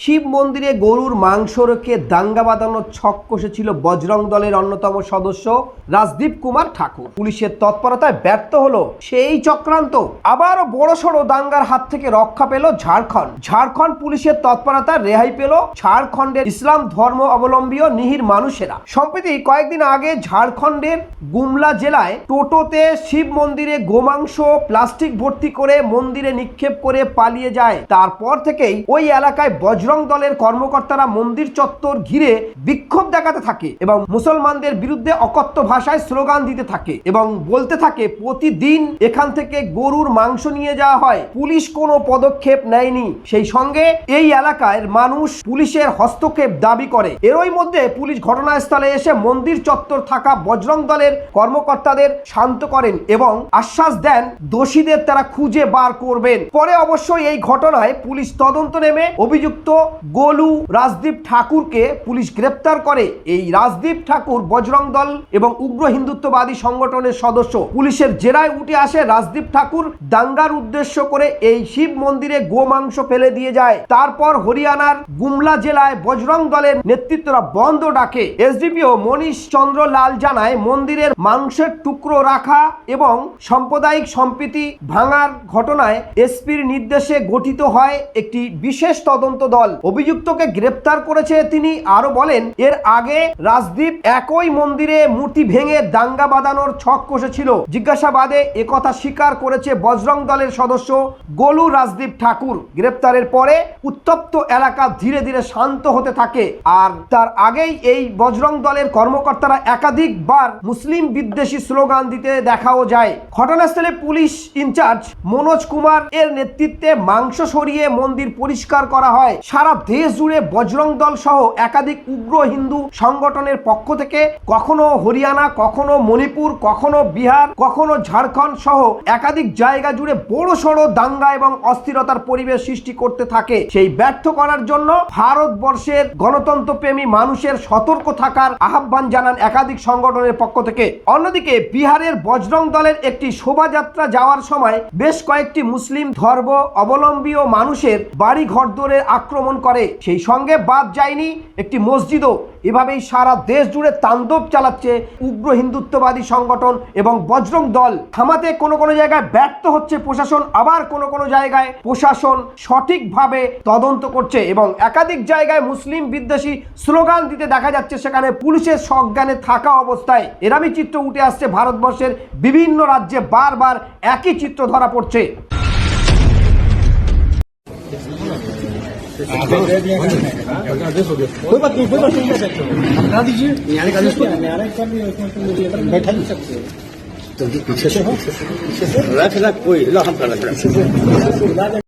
শিব মন্দিরে গরুর মাংস রেখে দাঙ্গা বাঁধানোর ছক কষেছিল বজরং দলের অন্যতম সদস্য রাজদীপ কুমার ঠাকুর। পুলিশের তৎপরতায় ব্যর্থ হলো সেই চক্রান্ত। আবারও বড়সড় দাঙ্গার হাত থেকে রক্ষা পেল ঝাড়খণ্ড। ঝাড়খণ্ড পুলিশের তৎপরতায় রেহাই পেল ঝাড়খণ্ডের ইসলাম ধর্ম অবলম্বী নিহির মানুষেরা। সম্প্রতি কয়েকদিন আগে ঝাড়খণ্ডের গুমলা জেলায় টোটোতে শিব মন্দিরে গোমাংস, প্লাস্টিক ভর্তি করে মন্দিরে নিক্ষেপ করে পালিয়ে যায়। তারপর থেকেই ওই এলাকায় বজরং দলের কর্মকর্তারা মন্দির চত্বর ঘিরে বিক্ষোভ দেখাতে থাকে এবং মুসলমানদের বিরুদ্ধে অকথ্য ভাষায় স্লোগান দিতে থাকে এবং বলতে থাকে, প্রতিদিন এখান থেকে গরুর মাংস নিয়ে যাওয়া হয়। পুলিশ কোনো পদক্ষেপ নেয়নি। সেই সঙ্গে এই এলাকায় মানুষ পুলিশের হস্তক্ষেপ দাবি করে। এরই মধ্যে পুলিশ ঘটনাস্থলে এসে মন্দির চত্বর থাকা বজরং দলের কর্মকর্তাদের শান্ত করেন এবং আশ্বাস দেন, দোষীদের তারা খুঁজে বার করবেন। পরে অবশ্যই এই ঘটনায় পুলিশ তদন্ত নেমে অভিযুক্ত গোলু রাজদীপ ঠাকুরকে পুলিশ গ্রেপ্তার করে। এই রাজদীপ ঠাকুর বজরং দল এবং উগ্র হিন্দুত্ববাদী সংগঠনের সদস্য। পুলিশের জেরায় উঠে আসে রাজদীপ ঠাকুর দাঙ্গার উদ্দেশ্য করে এই শিব মন্দিরে গোমাংস ফেলে দিয়ে যায়। তারপর হরিয়ানার গুমলা জেলায় বজরং দলের নেতৃত্বরা বন্ধ ডাকে। এসডিপিও মনীষ চন্দ্র লাল জানায়, মন্দিরের মাংসের টুকরো রাখা এবং সাম্প্রদায়িক সম্প্রীতি ভাঙার ঘটনায় এসপির নির্দেশে গঠিত হয় একটি বিশেষ তদন্ত দল। অভিযুক্তকে গ্রেপ্তার করেছে তিনি আরও বলেন, এর আগে রাজদীপ একই মন্দিরে মূর্তি ভেঙে দাঙ্গা বাঁধানোর ছক কষেছিল। জিজ্ঞাসাবাদে একথা স্বীকার করেছে বজরং দলের সদস্য গোলু রাজদীপ ঠাকুর। গ্রেপ্তারের পরে উত্তপ্ত এলাকা ধীরে ধীরে শান্ত হতে থাকে। আর তার আগেই এই বজরং দলের কর্মকর্তারা একাধিকবার মুসলিম বিদ্বেষী স্লোগান দিতে দেখাও যায়। ঘটনাস্থলে পুলিশ ইনচার্জ মনোজ কুমার এর নেতৃত্বে মাংস সরিয়ে মন্দির পরিষ্কার করা হয়। সারা দেশ জুড়ে বজরং দল সহ একাধিক উগ্র হিন্দু সংগঠনের পক্ষ থেকে কখনো হরিয়ানা, কখনো মণিপুর, কখনো বিহার, কখনো ঝাড়খণ্ড সহ একাধিক জায়গা জুড়ে বড় সড়ো দাঙ্গা এবং অস্থিরতার পরিবেশ সৃষ্টি করতে থাকে। সেই ব্যর্থ করার জন্য ভারতবর্ষের গণতন্ত্রপ্রেমী মানুষের সতর্ক থাকার আহ্বান জানান একাধিক সংগঠনের পক্ষ থেকে। অন্যদিকে বিহারের বজরং দলের একটি শোভাযাত্রা যাওয়ার সময় বেশ কয়েকটি মুসলিম ধর্ম অবলম্বী ও মানুষের বাড়ি ঘরদোরে আক্রমণ করে। সেই সঙ্গে বাদ যায়নি একটি মসজিদও। এভাবেই সারা দেশ জুড়ে তাণ্ডব চালাচ্ছে উগ্র হিন্দুত্ববাদী সংগঠন এবং বজরং দল। থামাতে কোনো কোনো জায়গায় ব্যর্থ হচ্ছে প্রশাসন, আবার কোনো কোনো জায়গায় প্রশাসন সঠিকভাবে তদন্ত করছে এবং একাধিক জায়গায় মুসলিম বিদ্বেষী স্লোগান দিতে দেখা যাচ্ছে, সেখানে পুলিশের সজ্ঞানে থাকা অবস্থায়। এরামি চিত্র উঠে আসছে ভারতবর্ষের বিভিন্ন রাজ্যে বারবার একই চিত্র ধরা পড়ছে। کوئی بات نہیں کوئی بات نہیں کر دیجیے بیٹھا نہیں سکتے پیچھے سے ہو پیچھے سے کوئی ہم کر